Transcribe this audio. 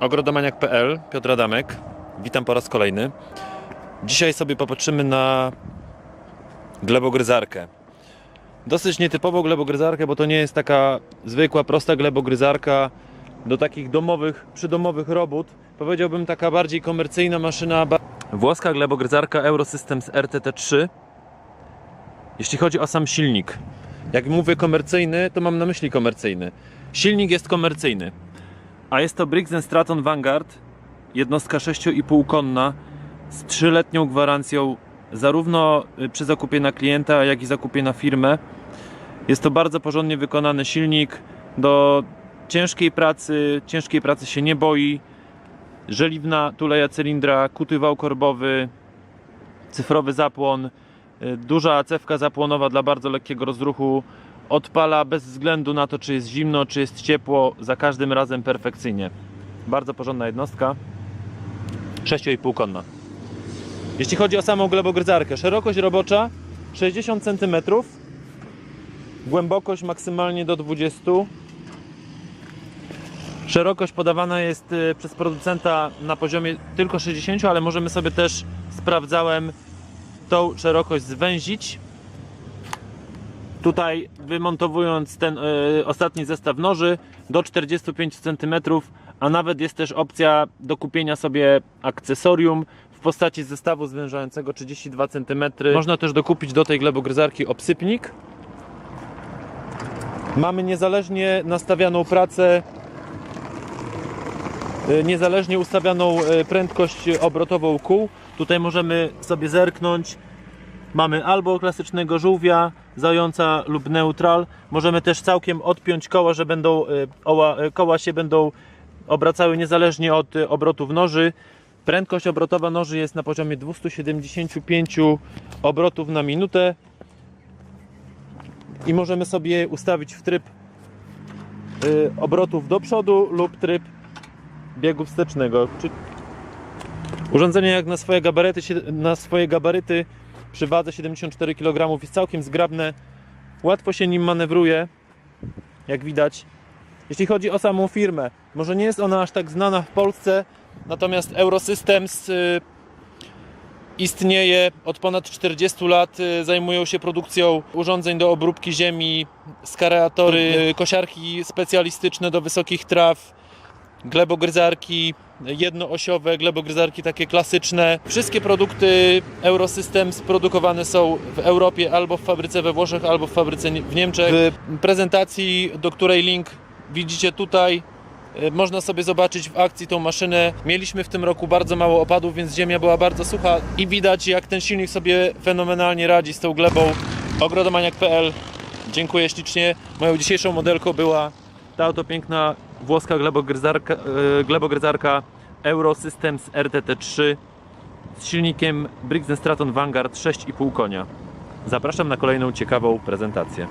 Ogrodomaniak.pl, Piotr Adamek. Witam po raz kolejny. Dzisiaj sobie popatrzymy na glebogryzarkę. Dosyć nietypową glebogryzarkę, bo to nie jest taka zwykła, prosta glebogryzarka do takich domowych, przydomowych robót. Powiedziałbym taka bardziej komercyjna maszyna. Włoska glebogryzarka Eurosystems RTT3. Jeśli chodzi o sam silnik. Jak mówię komercyjny, to mam na myśli komercyjny. Silnik jest komercyjny. A jest to Briggs Straton Vanguard, jednostka 6,5 konna z 3-letnią gwarancją zarówno y, przy zakupie na klienta, jak i zakupie na firmę. Jest to bardzo porządnie wykonany silnik do ciężkiej pracy, ciężkiej pracy się nie boi. Żeliwna tuleja cylindra, kuty wał korbowy, cyfrowy zapłon, y, duża cewka zapłonowa dla bardzo lekkiego rozruchu, odpala bez względu na to, czy jest zimno, czy jest ciepło, za każdym razem perfekcyjnie. Bardzo porządna jednostka. 6,5 konna. Jeśli chodzi o samą glebogryzarkę, szerokość robocza 60 cm, głębokość maksymalnie do 20 Szerokość podawana jest y, przez producenta na poziomie tylko 60, ale możemy sobie też, sprawdzałem, tą szerokość zwęzić Tutaj wymontowując ten y, ostatni zestaw noży do 45 cm, a nawet jest też opcja do kupienia sobie akcesorium w postaci zestawu zwężającego 32 cm. Można też dokupić do tej glebogryzarki obsypnik. Mamy niezależnie nastawianą pracę, niezależnie ustawianą y, prędkość obrotową kół. Tutaj możemy sobie zerknąć. Mamy albo klasycznego żółwia, zająca lub neutral. Możemy też całkiem odpiąć koła, że będą, y, koła się będą obracały niezależnie od obrotów noży. Prędkość obrotowa noży jest na poziomie 275 obrotów na minutę i możemy sobie ustawić w tryb obrotów do przodu lub tryb biegu wstecznego. Czy- Urządzenie jak na swoje gabaryty, na swoje gabaryty przy wadze 74 kg jest całkiem zgrabne, łatwo się nim manewruje, jak widać. Jeśli chodzi o samą firmę, może nie jest ona aż tak znana w Polsce, natomiast Eurosystems y, istnieje od ponad 40 lat, y, zajmują się produkcją urządzeń do obróbki ziemi, skareatory, kosiarki specjalistyczne do wysokich traw, glebogryzarki jednoosiowe, glebogryzarki takie klasyczne. Wszystkie produkty Eurosystems produkowane są w Europie albo w fabryce we Włoszech, albo w fabryce w Niemczech. W prezentacji, do której link widzicie tutaj, y, można sobie zobaczyć w akcji tą maszynę. Mieliśmy w tym roku bardzo mało opadów, więc ziemia była bardzo sucha i widać jak ten silnik sobie fenomenalnie radzi z tą glebą. Ogrodomaniak.pl Dziękuję ślicznie. Moją dzisiejszą modelką była ta oto piękna włoska glebogryzarka, e, glebogryzarka Eurosystems RTT3 z silnikiem Briggs Straton Vanguard 6,5 konia. Zapraszam na kolejną ciekawą prezentację.